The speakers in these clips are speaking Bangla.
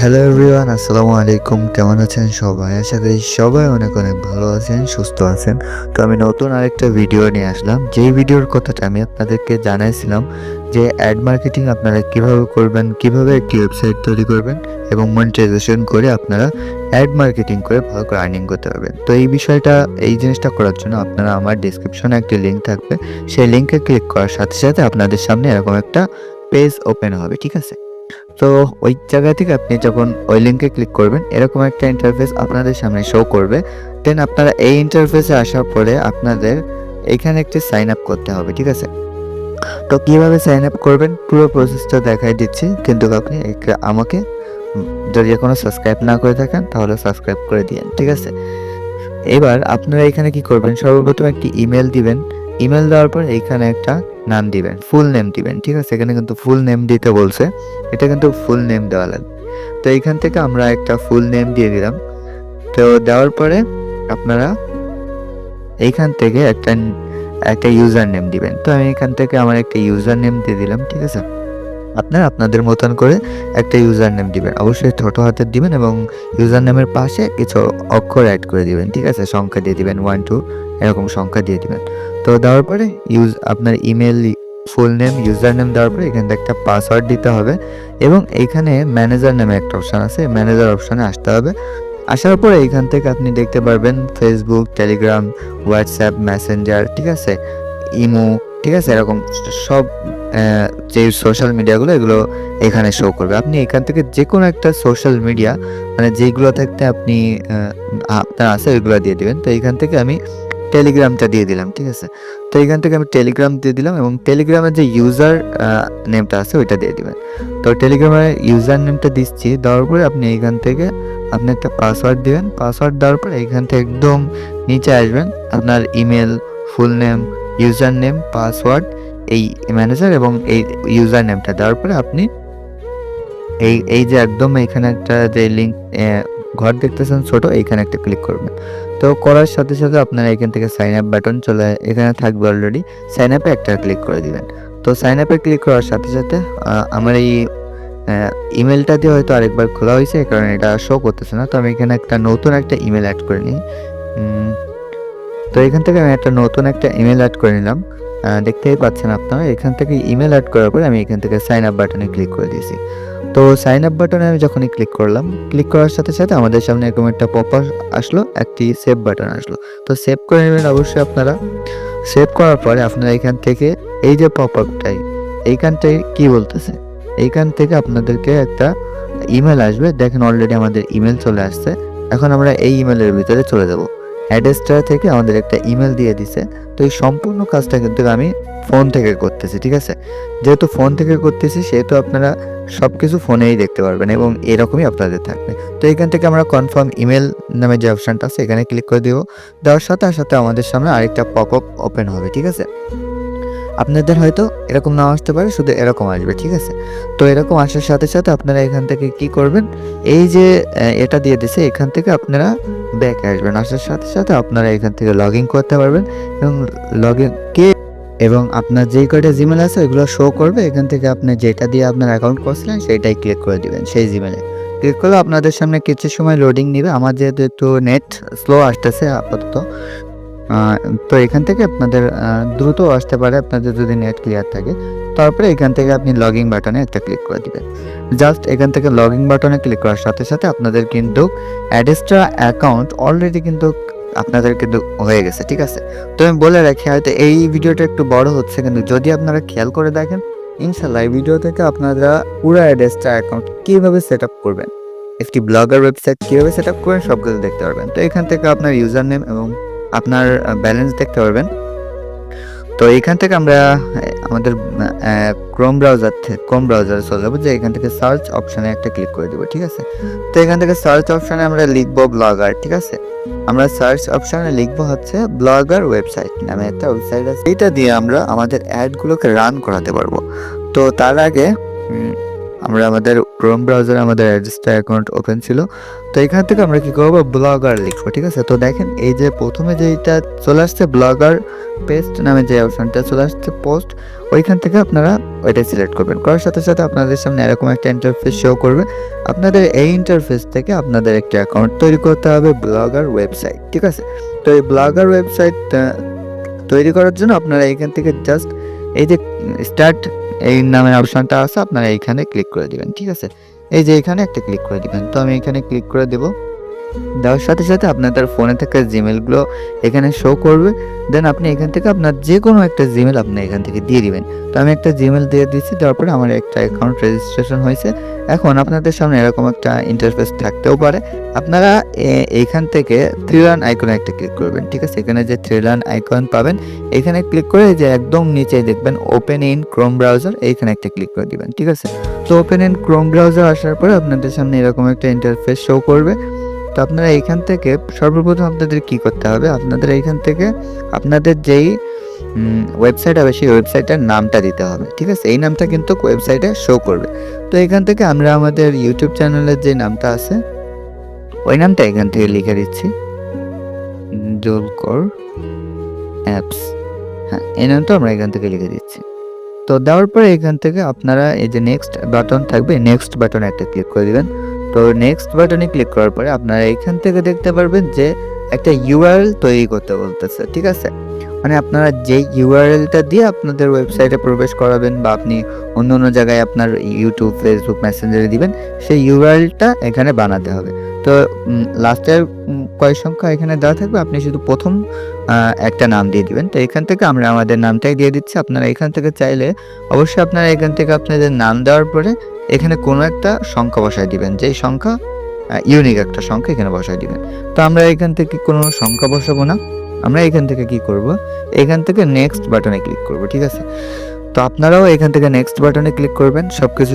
হ্যালো এভরিওয়ান আসসালামু আলাইকুম। কেমন আছেন সবাই? আশা করি সবাই অনেক অনেক ভালো আছেন, সুস্থ আছেন। তো আমি নতুন আরেকটা ভিডিও নিয়ে আসলাম। যেই ভিডিওর কথাটা আমি আপনাদেরকে জানাইছিলাম যে অ্যাড মার্কেটিং আপনারা কীভাবে করবেন, কীভাবে একটি ওয়েবসাইট তৈরি করবেন এবং মনিটাইজেশন করে আপনারা অ্যাড মার্কেটিং করে ভালো করে আর্নিং করতে পারবেন। তো এই বিষয়টা, এই জিনিসটা করার জন্য আপনারা আমার ডিসক্রিপশনে একটি লিঙ্ক থাকবে। সেই লিঙ্কে ক্লিক করার সাথে সাথে আপনাদের সামনে এরকম একটা পেজ ওপেন হবে, ঠিক আছে? তো ওই জায়গা থেকে আপনি যখন ওই লিঙ্কে ক্লিক করবেন, এরকম একটা ইন্টারফেস আপনাদের সামনে শো করবে। দেন আপনারা এই ইন্টারফেসে আসার পরে আপনাদের এখানে একটি সাইন আপ করতে হবে, ঠিক আছে? তো কীভাবে সাইন আপ করবেন? পুরো প্রসেসটা দেখাই দিচ্ছি। কিন্তু আপনি আমাকে যদি এখনও সাবস্ক্রাইব না করে থাকেন, তাহলে সাবস্ক্রাইব করে দিন ঠিক আছে? এবার আপনারা এখানে কি করবেন? সর্বপ্রথম একটি ইমেল দিবেন। ইমেল দেওয়ার পর এইখানে একটা নাম দিবেন ফুল নেম দিবেন, ঠিক আছে? এখানে কিন্তু ফুল নেম দিতে বলছে। এটা কিন্তু ফুল নেম দেওয়া লাগবে। তো এইখান থেকে আমরা একটা ফুল নেম দিয়ে দিলাম। তো দেওয়ার পরে আপনারা এইখান থেকে একটা একটা ইউজার নেম দিবেন। তো আমি এখান থেকে আমার একটা ইউজার নেম দিয়ে দিলাম, ঠিক আছে? আপনারা আপনাদের মতন করে একটা ইউজার নেম দিবেন। অবশ্যই ছোটো হাতের দিবেন এবং ইউজার নেমের পাশে কিছু অক্ষর অ্যাড করে দিবেন, ঠিক আছে? সংখ্যা দিয়ে দিবেন ওয়ান টু এরকম সংখ্যা দিয়ে দিবেন। তো দেওয়ার পরে ইউজ আপনার email full name user name দেওয়ার পরে এখানে একটা পাসওয়ার্ড দিতে হবে এবং এইখানে ম্যানেজার নামে একটা অপশান আছে ম্যানেজার অপশানে আসতে হবে। আসার পরে এখান থেকে আপনি দেখতে পারবেন ফেসবুক টেলিগ্রাম হোয়াটসঅ্যাপ মেসেঞ্জার ঠিক আছে? ইমো ঠিক আছে? এরকম সব যে সোশ্যাল মিডিয়াগুলো এগুলো এখানে শো করবে। আপনি এখান থেকে যে কোনো একটা সোশ্যাল মিডিয়া মানে যেগুলো থাকতে আপনি আপনার আছে, ওইগুলো দিয়ে দিবেন। তো এখান থেকে আমি টেলিগ্রামটা দিয়ে দিলাম, ঠিক আছে? তো এখান থেকে আমি টেলিগ্রাম দিয়ে দিলাম এবং টেলিগ্রামের যে ইউজার নেমটা আছে ওইটা দিয়ে দিবেন। তো টেলিগ্রামের ইউজার নেমটা দিচ্ছি, দেওয়ার পরে আপনি এইখান থেকে আপনি একটা পাসওয়ার্ড দিবেন। পাসওয়ার্ড দেওয়ার পরে এইখান থেকে একদম নিচে আসবেন, আপনার email full name user name password এই ম্যানেজার এবং এই ইউজার নেমটা দেওয়ার পরে আপনি এই এই যে একদম এখানে একটা যে লিঙ্ক ঘর দেখতেছেন ছোট, এইখানে একটা ক্লিক করবেন। তো করার সাথে সাথে আপনারা এখান থেকে সাইন আপ বাটন চলে, এখানে থাকবে অলরেডি সাইন আপে একটা ক্লিক করে দিবেন। তো সাইন আপে ক্লিক করার সাথে সাথে আমার এই ইমেলটা দিয়ে হয়তো আরেকবার খোলা হয়েছে কারণে এটা শো করতেছে না। তো আমি এখানে একটা নতুন একটা ইমেল অ্যাড করে নিই। তো এখান থেকে আমি একটা নতুন একটা ইমেল অ্যাড করে নিলাম। দেখতেই পাচ্ছেন আপনারা, এখান থেকে ইমেল অ্যাড করার পরে আমি এখান থেকে সাইন আপ বাটনে ক্লিক করে দিয়েছি। তো সাইন আপ বাটনে আমি যখনই ক্লিক করলাম ক্লিক করার সাথে সাথে আমাদের সামনে এরকম একটা পপ আসলো, একটি সেভ বাটন আসলো। তো সেভ করে নেবেন অবশ্যই আপনারা। সেভ করার পরে আপনারা এখান থেকে এই যে পপ আপটাই এইখানটায় কি বলতেছে? এইখান থেকে আপনাদেরকে একটা ইমেল আসবে। দেখেন অলরেডি আমাদের ইমেল চলে আসছে। এখন আমরা এই ইমেলের ভিতরে চলে যাব। অ্যাড্রেসটা থেকে আমাদের একটা ইমেল দিয়ে দিছে। তো এই সম্পূর্ণ কাজটা কিন্তু আমি ফোন থেকে করতেছি, ঠিক আছে? যেহেতু ফোন থেকে করতেছি, সেহেতু আপনারা সব কিছু ফোনেই দেখতে পারবেন এবং এরকমই আপনাদের থাকবে। তো এখান থেকে আমরা কনফার্ম ইমেল নামে যে অপশানটা আছে, এখানে ক্লিক করে দেবো। দেওয়ার সাথে সাথে আমাদের সামনে আরেকটা পপ আপ ওপেন হবে, ঠিক আছে? আপনাদের হয়তো এরকম নাও আসতে পারে, শুধু এরকম আসবে, ঠিক আছে? তো এরকম আসার সাথে সাথে আপনারা এখান থেকে কি করবেন? এই যে এটা দিয়ে দিছে, এখান থেকে আপনারা ব্যাক আসবেন। আসার সাথে সাথে আপনারা এখান থেকে লগ ইন করতে পারবেন এবং লগ ইন কে এবং আপনার যেই কয়টা জিমেল আছে, ওইগুলো শো করবে। এখান থেকে আপনি যেটা দিয়ে আপনার অ্যাকাউন্ট করছিলেন সেইটাই ক্লিক করে দিবেন সেই জিমেলে ক্লিক করলে আপনাদের সামনে কিছু সময় লোডিং নিবে। আমার যেহেতু একটু নেট স্লো আসতেছে আপাতত তো এখান থেকে আপনাদের দ্রুত আসতে পারে আপনাদের যদি নেট ক্লিয়ার থাকে। তারপরে এখান থেকে আপনি লগ বাটনে একটা ক্লিক করে দিবেন। জাস্ট এখান থেকে লগ বাটনে ক্লিক করার সাথে সাথে আপনাদের কিন্তু অ্যাডেস্ট্রা অ্যাকাউন্ট অলরেডি কিন্তু আপনাদের কিন্তু হয়ে গেছে, ঠিক আছে? তো আমি বলে রাখি, হয়তো এই ভিডিওটা একটু বড় হচ্ছে, কিন্তু যদি আপনারা খেয়াল করে দেখেন ইনশাল্লাহ এই ভিডিও থেকে আপনারা পুরো অ্যাডেস্ট্রা অ্যাকাউন্ট কীভাবে সেট আপ করবেন, একটি ব্লগার ওয়েবসাইট কীভাবে সেট আপ করবেন সব কিছু দেখতে পারবেন। তো এখান থেকে আপনার ইউজার নেম এবং আপনার ব্যালেন্স দেখতে পারবেন। তো এখান থেকে আমরা আমাদের ক্রোম ব্রাউজার ক্রোম ব্রাউজারে চলে যাব, যে এখান থেকে সার্চ অপশানে একটা ক্লিক করে দেবো, ঠিক আছে? তো এখান থেকে সার্চ অপশানে আমরা লিখব ব্লগার ঠিক আছে? আমরা সার্চ অপশানে লিখব হচ্ছে ব্লগার ওয়েবসাইট নামে একটা ওয়েবসাইট আছে। এইটা দিয়ে আমরা আমাদের অ্যাডগুলোকে রান করাতে পারব। তো তার আগে আমরা আমাদের ক্রোম ব্রাউজারে আমাদের অ্যাড্রেসটা অ্যাকাউন্ট ওপেন ছিল। তো এখান থেকে আমরা কি করব? ব্লগার লিখব, ঠিক আছে? তো দেখেন, এই যে প্রথমে যেইটা চলে আসছে ব্লগার পেস্ট নামে যে অপশনটা চলে আসছে পোস্ট ওইখান থেকে আপনারা ওইটা সিলেক্ট করবেন। করার সাথে সাথে আপনাদের সামনে এরকম একটা ইন্টারফেস শো করবে। আপনাদের এই ইন্টারফেস থেকে আপনাদের একটা অ্যাকাউন্ট তৈরি করতে হবে ব্লগার ওয়েবসাইট ঠিক আছে? তো এই ব্লগার ওয়েবসাইট তৈরি করার জন্য আপনারা এখান থেকে জাস্ট এই যে স্টার্ট এই নামের অপশনটা আছে, আপনারা এইখানে ক্লিক করে দিবেন, ঠিক আছে? এই যে এখানে একটা ক্লিক করে দিবেন, তো আমি এখানে ক্লিক করে দেবো। দেওয়ার সাথে সাথে আপনার তার ফোনে থাকা জিমেলগুলো এখানে শো করবে। দেন আপনি এখান থেকে আপনার যে কোনো একটা জিমেল আপনি এখান থেকে দিয়ে দিবেন। তো আমি একটা জিমেল দিয়ে দিচ্ছি দেওয়ার পরে আমার একটা অ্যাকাউন্ট রেজিস্ট্রেশন হয়েছে। এখন আপনাদের সামনে এরকম একটা ইন্টারফেস থাকতেও পারে। আপনারা এইখান থেকে থ্রিলান আইকনে একটা ক্লিক করবেন, ঠিক আছে? এখানে যে থ্রি থ্রিলান আইকন পাবেন, এখানে ক্লিক করে যে একদম নিচে দেখবেন ওপেন ইন ক্রোম ব্রাউজার এইখানে একটা ক্লিক করে দিবেন, ঠিক আছে? তো ওপেন ইন ক্রোম ব্রাউজার আসার পরে আপনাদের সামনে এরকম একটা ইন্টারফেস শো করবে। তো আপনারা এইখান থেকে সর্বপ্রথম আপনাদের কি করতে হবে? আপনাদের এইখান থেকে আপনাদের যেই ওয়েবসাইট হবে সেই ওয়েবসাইটের নামটা দিতে হবে, ঠিক আছে? এই নামটা কিন্তু ওয়েবসাইটে শো করবে। তো এখান থেকে আমরা আমাদের ইউটিউব চ্যানেলের যে নামটা আছে, ওই নামটা এখান থেকে লিখে দিচ্ছি। জুলকর অ্যাপস হ্যাঁ এই নামটা আমরা এখান থেকে লিখে দিচ্ছি। তো দেওয়ার পরে এখান থেকে আপনারা এই যে নেক্সট বাটন থাকবে নেক্সট বাটনে একটা ক্লিক করে দিবেন। তো নেক্সট বাটনে ক্লিক করার পরে আপনারা এখান থেকে দেখতে পারবেন যে একটা ইউআরএল তৈরি করতে বলতেছে, ঠিক আছে? মানে আপনারা যে ইউআরএলটা দিয়ে আপনাদের ওয়েবসাইটে প্রবেশ করাবেন বা আপনি অন্য অন্য জায়গায় আপনার ইউটিউব ফেসবুক মেসেঞ্জারে দিবেন, সেই ইউআরএলটা এখানে বানাতে হবে। তো লাস্টের কয় সংখ্যা এখানে দেওয়া থাকবে? আপনি শুধু প্রথম একটা নাম দিয়ে দিবেন। তো এখান থেকে আমরা আমাদের নামটাই দিয়ে দিচ্ছি। আপনারা এখান থেকে চাইলে অবশ্যই আপনারা এখান থেকে আপনাদের নাম দেওয়ার পরে এখানে কোনো একটা সংখ্যা বসায় দিবেন। যেই সংখ্যা ইউনিক একটা সংখ্যা এখানে বসায় দিবেন। তো আমরা এখান থেকে কোনো সংখ্যা বসাবো না। আমরা এখান থেকে কি করব? এখান থেকে নেক্সট বাটনে ক্লিক করব, ঠিক আছে? তো আপনারাও এখান থেকে নেক্সট বাটনে ক্লিক করবেন। সব কিছু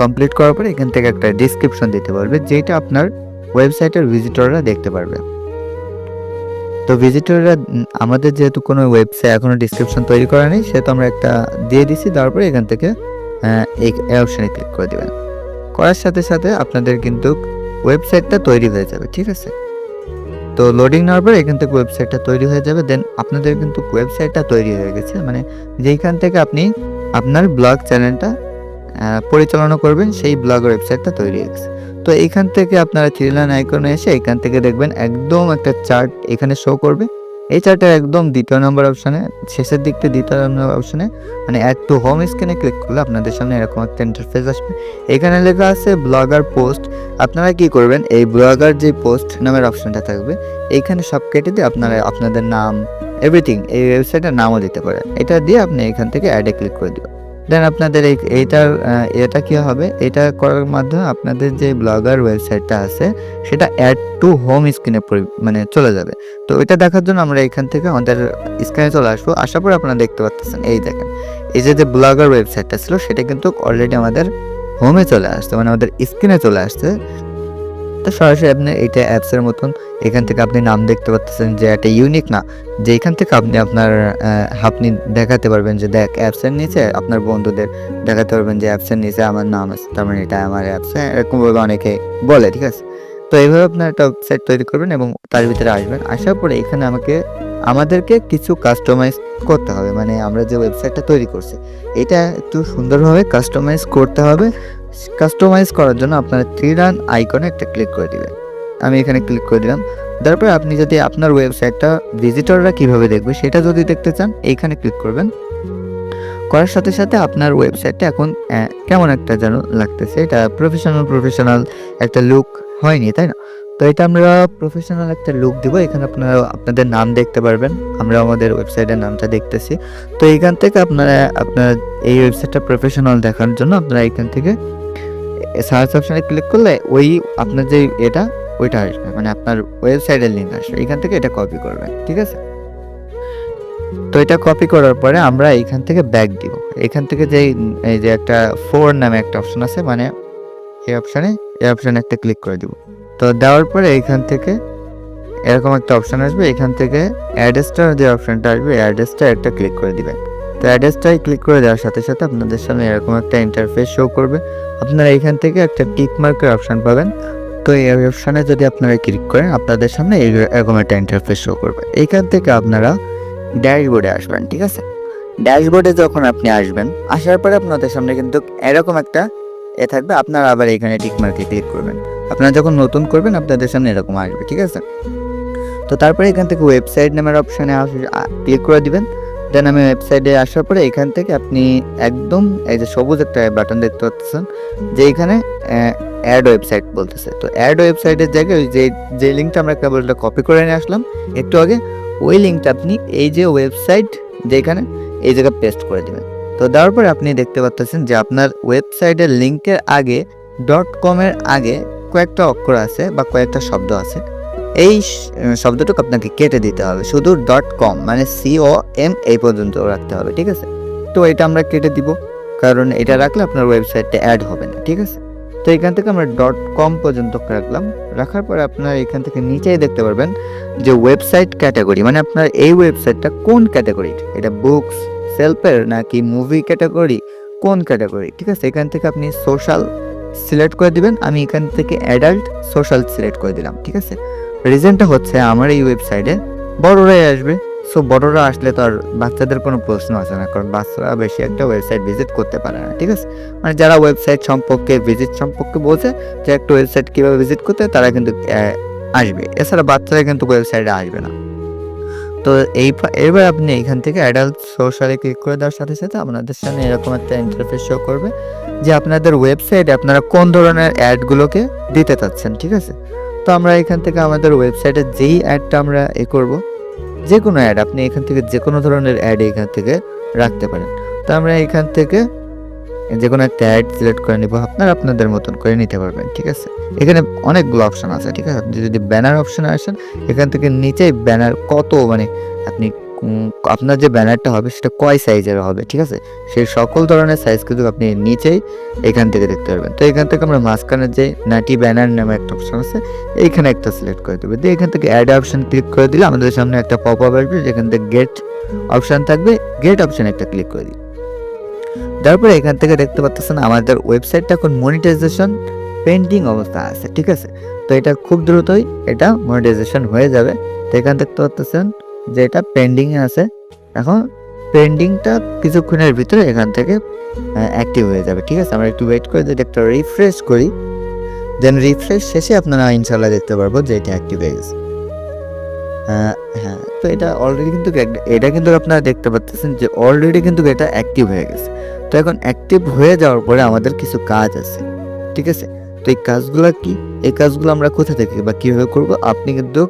কমপ্লিট করার পরে এখান থেকে একটা ডিসক্রিপশন দিতে পারবে, যেটা আপনার ওয়েবসাইটের ভিজিটররা দেখতে পারবে। তো ভিজিটররা আমাদের যেহেতু কোনো ওয়েবসাইট এখনও ডিসক্রিপশন তৈরি করা নেই, সেহেতু আমরা একটা দিয়ে দিছি, তারপরে এখান থেকে এই অপশানে ক্লিক করে দেবেন। করার সাথে সাথে আপনাদের কিন্তু ওয়েবসাইটটা তৈরি হয়ে যাবে, ঠিক আছে? তো লোডিং নেওয়ার পর এখান থেকে ওয়েবসাইটটা তৈরি হয়ে যাবে দেন আপনাদের কিন্তু ওয়েবসাইটটা তৈরি হয়ে গেছে। মানে যেইখান থেকে আপনি আপনার ব্লগ চ্যানেলটা পরিচালনা করবেন, সেই ব্লগ ওয়েবসাইটটা তৈরি হয়ে গেছে। তো এইখান থেকে আপনারা থ্রি লাইন আইকনে এসে এখান থেকে দেখবেন একদম একটা চার্ট এখানে শো করবে। এই চার্টের একদম দ্বিতীয় নম্বর অপশানে শেষের দিকতে দ্বিতীয় নম্বর অপশানে মানে অ্যাড টু হোম স্ক্রিনে ক্লিক করলে আপনাদের সামনে এরকম একটা ইন্টারফেস আসবে। এখানে লেখা আছে ব্লগার পোস্ট আপনারা কি করবেন? এই ব্লগার যে পোস্ট নামের অপশানটা থাকবে, এইখানে সব কেটে দিয়ে আপনারা আপনাদের নাম এভরিথিং এই ওয়েবসাইটের নামও দিতে পারেন। এটা দিয়ে আপনি এখান থেকে অ্যাডে ক্লিক করে দেবেন। দেন আপনাদের এই এইটার এটা কী হবে? এটা করার মাধ্যমে আপনাদের যে ব্লগার ওয়েবসাইটটা আছে, সেটা অ্যাড টু হোম স্ক্রিনে মানে চলে যাবে। তো এটা দেখার জন্য আমরা এখান থেকে আমাদের স্ক্রিনে চলে আসব। আসার পরে আপনারা দেখতে পাচ্ছেন এই দেখেন, এই যে যে ব্লগার ওয়েবসাইটটা ছিল, সেটা কিন্তু অলরেডি আমাদের হোমে চলে আসছে মানে আমাদের স্ক্রিনে চলে আসছে। তো সরাসরি আপনি এটা অ্যাপসের মতন এখান থেকে আপনি নাম দেখতে পাচ্ছেন যে একটা ইউনিক না। যে এখান থেকে আপনি আপনার আপনি দেখাতে পারবেন যে দেখ অ্যাপসের নিচে আপনার বন্ধুদের দেখাতে পারবেন যে অ্যাপসের নিচে আমার নাম আছে, তার মানে এটা আমার অ্যাপস এরকমভাবে অনেকে বলে, ঠিক আছে? তো এইভাবে আপনার একটা ওয়েবসাইট তৈরি করবেন এবং তার ভিতরে আসবেন। আসার পরে এখানে আমাকে, আমাদেরকে কিছু কাস্টমাইজ করতে হবে। মানে আমরা যে ওয়েবসাইটটা তৈরি করছি, এটা একটু সুন্দরভাবে কাস্টমাইজ করতে হবে। কাস্টমাইজ করার জন্য আপনারা থ্রি রান আইকনে একটা ক্লিক করে দিবেন। আমি এখানে ক্লিক করে দিলাম। তারপরে আপনি যদি আপনার ওয়েবসাইটটা ভিজিটররা কীভাবে দেখবে সেটা যদি দেখতে চান, এইখানে ক্লিক করবেন। করার সাথে সাথে আপনার ওয়েবসাইটটা এখন কেমন একটা যেন লাগতেছে। এটা প্রফেশনাল প্রফেশনাল একটা লুক হয়নি, তাই না? তো এটা আমরা প্রফেশনাল একটা লুক দিব। এখানে আপনারা, আপনাদের নাম দেখতে পারবেন। আমরা আমাদের ওয়েবসাইটের নামটা দেখতেছি। তো এইখান থেকে আপনারা, আপনার এই ওয়েবসাইটটা প্রফেশনাল দেখার জন্য আপনারা এখান থেকে সার্চ অপশানে ক্লিক করলে ওই আপনার যে এটা, ওইটা আসবে। মানে আপনার ওয়েবসাইটের লিঙ্ক আসবে। এখান থেকে এটা কপি করবেন ঠিক আছে? তো এটা কপি করার পরে আমরা এখান থেকে ব্যাক দিব। এখান থেকে যে এই যে একটা ফোর নামে একটা অপশন আছে মানে এই অপশানে এই অপশানে একটা ক্লিক করে দিব। তো দেওয়ার পরে এইখান থেকে এরকম একটা অপশান আসবে। এখান থেকে অ্যাড্রেসটার যে অপশানটা আসবে অ্যাড্রেসটা একটা ক্লিক করে দিবেন। তো অ্যাড্রেসটাই ক্লিক করে দেওয়ার সাথে সাথে আপনাদের সামনে এরকম একটা ইন্টারফেস শো করবে। আপনারা এখান থেকে একটা টিক মার্কের অপশান পাবেন। তো এই অপশানে যদি আপনারা ক্লিক করেন, আপনাদের সামনে এরকম একটা ইন্টারফেস শো করবে। এইখান থেকে আপনারা ড্যাশবোর্ডে আসবেন, ঠিক আছে? ড্যাশবোর্ডে যখন আপনি আসবেন, আসার পরে আপনাদের সামনে কিন্তু এরকম একটা এ থাকবে। আপনারা আবার এখানে টিক মার্কে ক্লিক করবেন। আপনারা যখন নতুন করবেন, আপনাদের সামনে এরকম আসবে, ঠিক আছে? তো তারপরে এখান থেকে ওয়েবসাইট নামের অপশানে ক্লিক করে দিবেন। দেন আমি ওয়েবসাইটে আসার পরে এখান থেকে আপনি একদম এই যে সবুজ একটা বাটন দেখতে পাচ্ছেন, যে এখানে অ্যাড ওয়েবসাইট বলতেছে। তো অ্যাড ওয়েবসাইটের জায়গায় ওই যে যে লিঙ্কটা আমরা কেবলটা কপি করে নিয়ে আসলাম, একটু আগে ওই লিঙ্কটা আপনি এই যে ওয়েবসাইট যেখানে এই জায়গায় পেস্ট করে দেবেন। তো দেওয়ার পরে আপনি দেখতে পাচ্ছেন যে আপনার ওয়েবসাইটের লিঙ্কের আগে ডট কমের আগে কয়েকটা অক্ষর আছে বা কয়েকটা শব্দ আছে। এই শব্দটুকু আপনাকে কেটে দিতে হবে। শুধু ডট কম মানে সি ও এম এই পর্যন্ত রাখতে হবে, ঠিক আছে? তো এটা আমরা কেটে দিব, কারণ এটা রাখলে আপনার ওয়েবসাইটটা অ্যাড হবে না, ঠিক আছে? তো এখান থেকে আমরা ডট কম পর্যন্ত রাখলাম। রাখার পরে আপনার এখান থেকে নিচেই দেখতে পারবেন যে ওয়েবসাইট ক্যাটাগরি মানে আপনার এই ওয়েবসাইটটা কোন ক্যাটাগরি এটা বুকস সেলফের নাকি মুভি ক্যাটাগরি কোন ক্যাটাগরি ঠিক আছে? এখান থেকে আপনি সোশ্যাল সিলেক্ট করে দিবেন। আমি এখান থেকে অ্যাডাল্ট সোশ্যাল সিলেক্ট করে দিলাম, ঠিক আছে? রিজনটা হচ্ছে আমার এই ওয়েবসাইটে বড়রাই আসবে। সো বড়রা আসলে তো আর বাচ্চাদের কোনো প্রশ্ন আসে না, কারণ বাচ্চারা বেশি একটা ওয়েবসাইট ভিজিট করতে পারে না, ঠিক আছে? মানে যারা ওয়েবসাইট সম্পর্কে ভিজিট সম্পর্কে বোঝে, যে একটা ওয়েবসাইট কীভাবে ভিজিট করতে তারা কিন্তু আসবে। এছাড়া বাচ্চারা কিন্তু ওয়েবসাইটে আসবে না। তো এই এবার আপনি এখান থেকে অ্যাডাল্ট সোশ্যালে ক্লিক করে দেওয়ার সাথে সাথে আপনাদের সামনে এরকম একটা ইন্টারফেস শো করবে, যে আপনাদের ওয়েবসাইটে আপনারা কোন ধরনের অ্যাডগুলোকে দিতে চাচ্ছেন, ঠিক আছে? তো আমরা এখান থেকে আমাদের ওয়েবসাইটে যেই অ্যাডটা আমরা এ করব যে কোনো অ্যাড আপনি এখান থেকে যে কোনো ধরনের অ্যাড এখান থেকে রাখতে পারেন। তো আমরা এখান থেকে যে কোনো একটা অ্যাড সিলেক্ট করে নিব, আপনারা আপনাদের মতন করে নিতে পারবেন, ঠিক আছে? এখানে অনেকগুলো অপশান আছে, ঠিক আছে? আপনি যদি ব্যানার অপশানে আসেন, এখান থেকে নিচে ব্যানার কত মানে আপনি আপনার যে ব্যানারটা হবে সেটা কয় সাইজের হবে, ঠিক আছে? সেই সকল ধরনের সাইজ কিন্তু আপনি নিচেই এখান থেকে দেখতে পারবেন। তো এখান থেকে আমরা মাঝখানে যে নাটি ব্যানার নামে একটা অপশন আছে, এইখানে একটা সিলেক্ট করে দেবো। দিয়ে এখান থেকে অ্যাড অপশন ক্লিক করে দিলে আমাদের সামনে একটা পপ আপ আসবে, যেখান থেকে গেট অপশন থাকবে গেট অপশন একটা ক্লিক করে দিই তারপরে এখান থেকে দেখতে পাচ্ছেন আমাদের ওয়েবসাইটটা এখন মনিটাইজেশন পেন্ডিং অবস্থা আছে, ঠিক আছে? তো এটা খুব দ্রুতই এটা মনিটাইজেশন হয়ে যাবে। তো এখান দেখতে পাচ্ছেন যে এটা পেন্ডিংয়ে আছে, এখন পেন্ডিংটা কিছুক্ষণের ভিতরে এখান থেকে অ্যাক্টিভ হয়ে যাবে, ঠিক আছে? আমরা একটু ওয়েট করে যদি একটা রিফ্রেশ করি দেন রিফ্রেশ শেষে আপনারা ইনশাল্লাহ দেখতে পারব যে এটা অ্যাক্টিভ হয়ে গেছে। হ্যাঁ তো এটা অলরেডি কিন্তু এটা কিন্তু আপনারা দেখতে পাচ্ছেন যে অলরেডি কিন্তু এটা অ্যাক্টিভ হয়ে গেছে। তো এখন অ্যাক্টিভ হয়ে যাওয়ার পরে আমাদের কিছু কাজ আছে, ঠিক আছে? তো এই কাজগুলো কি? এই কাজগুলো আমরা কোথা থেকে বা কীভাবে করব? আপনি কিন্তু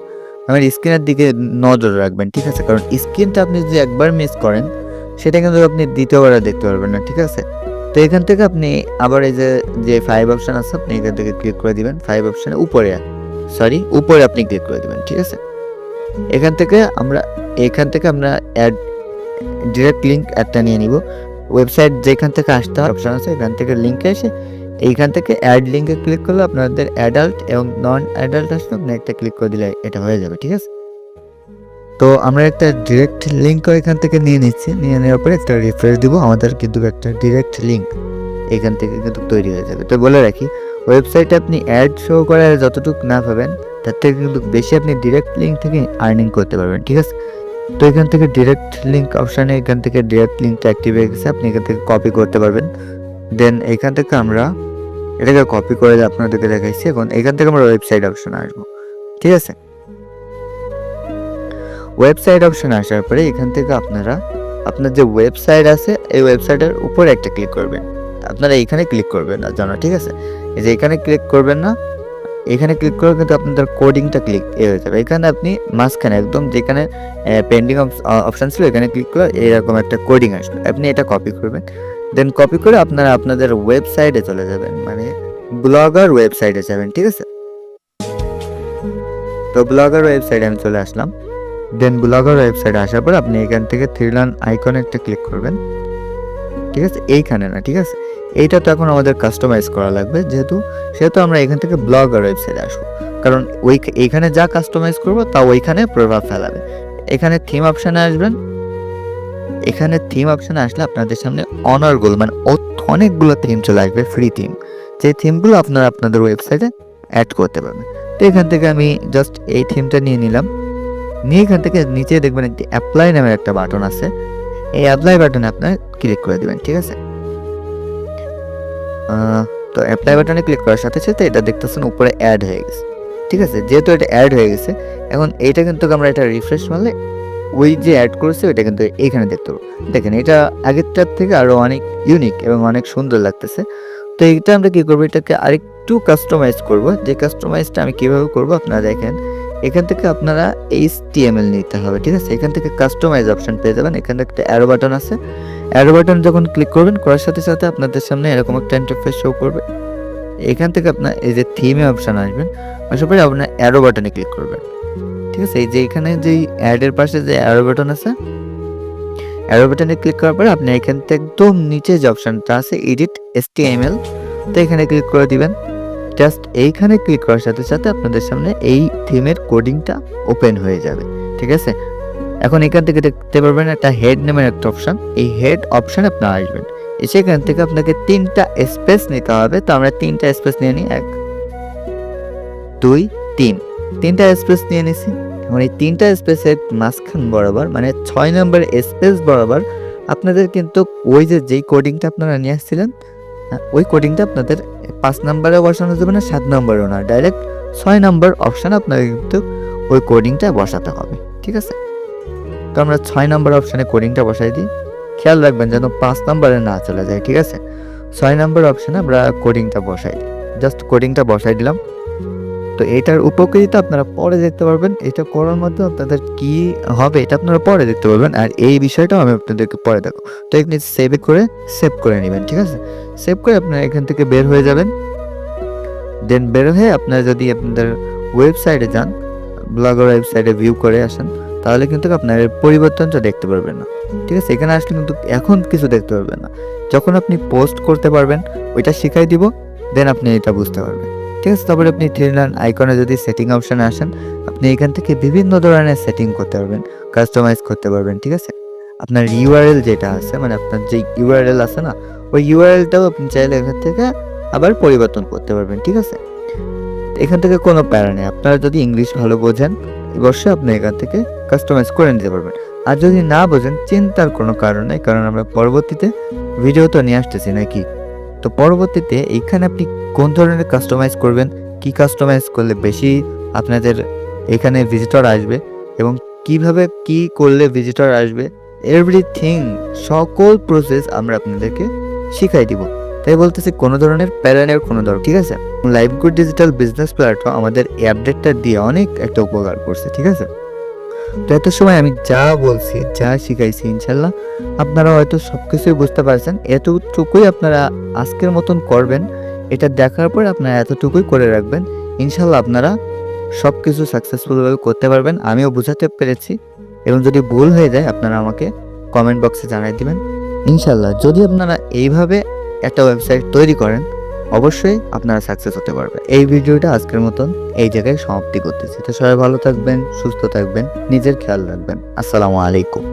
আমার স্ক্রিনের দিকে নজর রাখবেন, ঠিক আছে? কারণ স্ক্রিনটা আপনি যদি একবার মিস করেন, সেটা কিন্তু আপনি দ্বিতীয়বার দেখতে পারবেন না, ঠিক আছে? তো এখান থেকে আপনি আবার এই যে যে ফাইভ অপশন আছে, আপনি এখান থেকে ক্লিক করে দিবেন ফাইভ অপশানে উপরে সরি উপরে আপনি ক্লিক করে দিবেন, ঠিক আছে? এখান থেকে আমরা, এখান থেকে আমরা অ্যাড ডিরেক্ট লিঙ্ক অ্যাডটা নিয়ে নিব। ওয়েবসাইট যেখান থেকে আসতে হয় অপশন আছে, এখান থেকে লিঙ্কে এসে এইখান থেকে অ্যাড লিঙ্কে ক্লিক করলে আপনাদের অ্যাডাল্ট এবং নন অ্যাডাল্ট আসলে আপনি একটা ক্লিক করে দিলে এটা হয়ে যাবে, ঠিক আছে? তো আমরা একটা ডিরেক্ট লিঙ্ক এখান থেকে নিয়ে নিচ্ছি, নিয়ে নেওয়ার পরে একটা রিফ্রেশ দিব, আমাদের কিন্তু একটা ডিরেক্ট লিঙ্ক এখান থেকে কিন্তু তৈরি হয়ে যাবে। তো বলে রাখি ওয়েবসাইটে আপনি অ্যাড শো করে যতটুকু না পাবেন, তার থেকে কিন্তু বেশি আপনি ডিরেক্ট লিঙ্ক থেকে আর্নিং করতে পারবেন, ঠিক আছে? তো এখান থেকে ডিরেক্ট লিঙ্ক অপশানে এখান থেকে ডিরেক্ট লিঙ্কটা অ্যাক্টিভ হয়ে গেছে, আপনি এখান থেকে কপি করতে পারবেন। দেন এখান থেকে আমরা এটাকে কপি করে আপনাদেরকে দেখাইছি, এখন এখান থেকে আমরা ওয়েবসাইট অপশনে আসব। ঠিক আছে? ওয়েবসাইট অপশন আসার পরে এখান থেকে আপনারা, আপনার যে ওয়েবসাইট আছে, এই ওয়েবসাইটের উপরে একটা ক্লিক করবেন। আপনারা এখানে ক্লিক করবেন না, জানো, ঠিক আছে? এই যে এখানে ক্লিক করবেন না, এখানে ক্লিক করে কিন্তু আপনাদের কোডিংটা ক্লিক এ হয়ে যাবে। এখানে আপনি মাঝখানে, একদম যেখানে পেন্ডিং অপশান ছিল, এখানে ক্লিক করে এরকম একটা কোডিং আসবে। আপনি এটা কপি করবেন। দেন কপি করে আপনারা আপনাদের ওয়েবসাইটে চলে যাবেন। মানে ব্লগার ওয়েবসাইটে যাবেন, ঠিক আছে? তো ব্লগার ওয়েবসাইটে আমি চলে আসলাম। দেন ব্লগার ওয়েবসাইটে আসার পর আপনি এখান থেকে থ্রি আইকনে একটা ক্লিক করবেন। ঠিক আছে? এইখানে না, ঠিক আছে? এইটা তো এখন আমাদের কাস্টমাইজ করা লাগবে। যেহেতু, সেহেতু আমরা এখান থেকে ব্লগার ওয়েবসাইটে আসব। কারণ ওই এইখানে যা কাস্টমাইজ করব, তা ওইখানে প্রভাব ফেলাবে। এখানে থিম অপশানে আসবেন। এখানে থিম অপশন আসলে আপনাদের সামনে অনারগুলো মানে অনেকগুলো থিম চলে আসবে ফ্রি থিম যে থিমগুলো আপনারা আপনাদের ওয়েবসাইটে অ্যাড করতে পারবেন। তো এখান থেকে আমি জাস্ট এই থিমটা নিয়ে নিলাম। নিয়ে এখান থেকে নিচে দেখবেন একটি অ্যাপ্লাই নামের একটা বাটন আছে। এই অ্যাপ্লাই বাটনে আপনার ক্লিক করে দেবেন, ঠিক আছে? তো অ্যাপ্লাই বাটনে ক্লিক করার সাথে সাথে এটা দেখতেছেন উপরে অ্যাড হয়ে গেছে। ঠিক আছে? যেহেতু এটা অ্যাড হয়ে গেছে, এখন এইটা কিন্তু আমরা এটা রিফ্রেশ মারলে ওই যে অ্যাড করেছে, ওইটা কিন্তু এখানে দেখতে পাবো। দেখেন, এটা আগেরটার থেকে আরও অনেক ইউনিক এবং অনেক সুন্দর লাগতেছে। তো এইটা আমরা কী করব? এটাকে আরেকটু কাস্টমাইজ করব। যে কাস্টমাইজটা আমি কীভাবে করব? আপনারা দেখেন, এখান থেকে আপনারা এইচ নিতে হবে, ঠিক আছে? এখান থেকে কাস্টমাইজ অপশন পেয়ে যাবেন। এখানে একটা অ্যারো বাটন আছে। অ্যারো বাটন যখন ক্লিক করবেন, করার সাথে সাথে আপনাদের সামনে এরকম একটা ইন্টারফেস শো করবে। এখান থেকে আপনার এই যে থিমে অপশান আসবেন আসার আপনার অ্যারো বাটনে ক্লিক করবেন। ঠিক আছে? এই যে এখানে যেই অ্যাডের পাশে যে অ্যারো বাটন আছে অ্যারো বাটনে ক্লিক করার পর আপনি এখান থেকে একদম নিচে যে অপশনটা আছে এডিট এসটিএমএল তো এখানে ক্লিক করে দিবেন। জাস্ট এইখানে ক্লিক করার সাথে সাথে আপনাদের সামনে এই থিমের কোডিংটা ওপেন হয়ে যাবে। ঠিক আছে? এখন এখান থেকে দেখতে পারবেন একটা হেড নামের একটা অপশন এই হেড অপশন আপনার আসবেন। এসে এখান থেকে আপনাকে তিনটা স্পেস নিতে হবে। তো আমরা তিনটা স্পেস নিয়ে নিই। এক, দুই, তিন। তিনটা স্পেস নিয়ে নিছি। এখন এই তিনটা স্পেসের মাঝখান বরাবর মানে ছয় নম্বর স্পেস বরাবর আপনাদের কিন্তু ওই যে যেই কোডিংটা আপনারা নিয়ে আসছিলেন ওই কোডিংটা আপনাদের পাঁচ নম্বরে বসানো যাবে না, সাত নম্বরেও না। ডাইরেক্ট ছয় নম্বর অপশান আপনাকে কিন্তু ওই কোডিংটা বসাতে হবে, ঠিক আছে? তো আমরা ছয় নম্বর অপশানে কোডিংটা বসাই দিই। খেয়াল রাখবেন যেন পাঁচ নম্বরে না চলে যায়, ঠিক আছে? ছয় নম্বর অপশানে আমরা কোডিংটা বসাই দিই। জাস্ট কোডিংটা বসাই দিলাম। তো এটার উপকারিতা আপনারা পরে দেখতে পারবেন। এটা করার মধ্যে আপনাদের কি হবে এটা আপনারা পরে দেখতে পারবেন। আর এই বিষয়টাও আমি আপনাদেরকে পরে দেখো তো এখানে সেভ করে সেভ করে নেবেন, ঠিক আছে? সেভ করে আপনারা এখান থেকে বের হয়ে যাবেন। দেন বের হয়ে আপনারা যদি আপনাদের ওয়েবসাইটে যান ব্লগার ওয়েবসাইটে ভিউ করে আসেন, তাহলে কিন্তু আপনার পরিবর্তনটা দেখতে পারবেন না। ঠিক আছে? এখানে আসলে কিন্তু এখন কিছু দেখতে পারবেন না। যখন আপনি পোস্ট করতে পারবেন, ওইটা শিখাই দিব দেন আপনি এটা বুঝতে পারবেন। ঠিক আছে তারপরে আপনি থ্রি লাইন আইকনে যদি সেটিং অপশানে আসেন, আপনি এখান থেকে বিভিন্ন ধরনের সেটিং করতে পারবেন কাস্টমাইজ করতে পারবেন, ঠিক আছে? আপনার ইউআরএল যেটা আছে মানে আপনার যে ইউআরএল আছে না, ওই ইউআরএলটাও আপনি চাইলে এখান থেকে আবার পরিবর্তন করতে পারবেন, ঠিক আছে? এখান থেকে কোনো প্যারা নেই। আপনারা যদি ইংলিশ ভালো বোঝেন অবশ্যই আপনি এখান থেকে কাস্টমাইজ করে নিতে পারবেন। আর যদি না বোঝেন, চিন্তার কোনো কারণ নেই, কারণ আমরা পরবর্তীতে ভিডিও তো নিয়ে আসতেছি নাকি? তো পরবর্তীতে এইখানে আপনি কোন ধরনের কাস্টমাইজ করবেন, কি কাস্টমাইজ করলে বেশি আপনাদের এখানে ভিজিটর আসবে এবং কীভাবে কি করলে ভিজিটর আসবে এভরিথিং সকল প্রসেস আমরা আপনাদেরকে শিখাই দিব। তাই বলতেছি কোনো ধরনের প্যারানের কোনো দরকার, ঠিক আছে? Live good digital business platform আমাদের এই আপডেটটা দিয়ে অনেক একটা উপকার করছে, ঠিক আছে? তো এত সময় আমি যা বলছি, যা শিখাইছি ইনশাল্লাহ আপনারা হয়তো সব কিছুই বুঝতে পারছেন। এতটুকুই আপনারা আজকের মতন করবেন। এটা দেখার পর আপনারা এতটুকুই করে রাখবেন। ইনশাল্লাহ আপনারা সব কিছু সাকসেসফুলভাবে করতে পারবেন, আমিও বোঝাতে পেরেছি। এবং যদি ভুল হয়ে যায়, আপনারা আমাকে কমেন্ট বক্সে জানাই দিবেন। ইনশাল্লাহ যদি আপনারা এইভাবে একটা ওয়েবসাইট তৈরি করেন, অবশ্যই আপনারা সাকসেস হতে পারবেন এই ভিডিওটা আজকের মতন এই জায়গায় সমাপ্তি করতেছি। তো সবাই ভালো থাকবেন, সুস্থ থাকবেন, নিজের খেয়াল রাখবেন। আসসালামু আলাইকুম।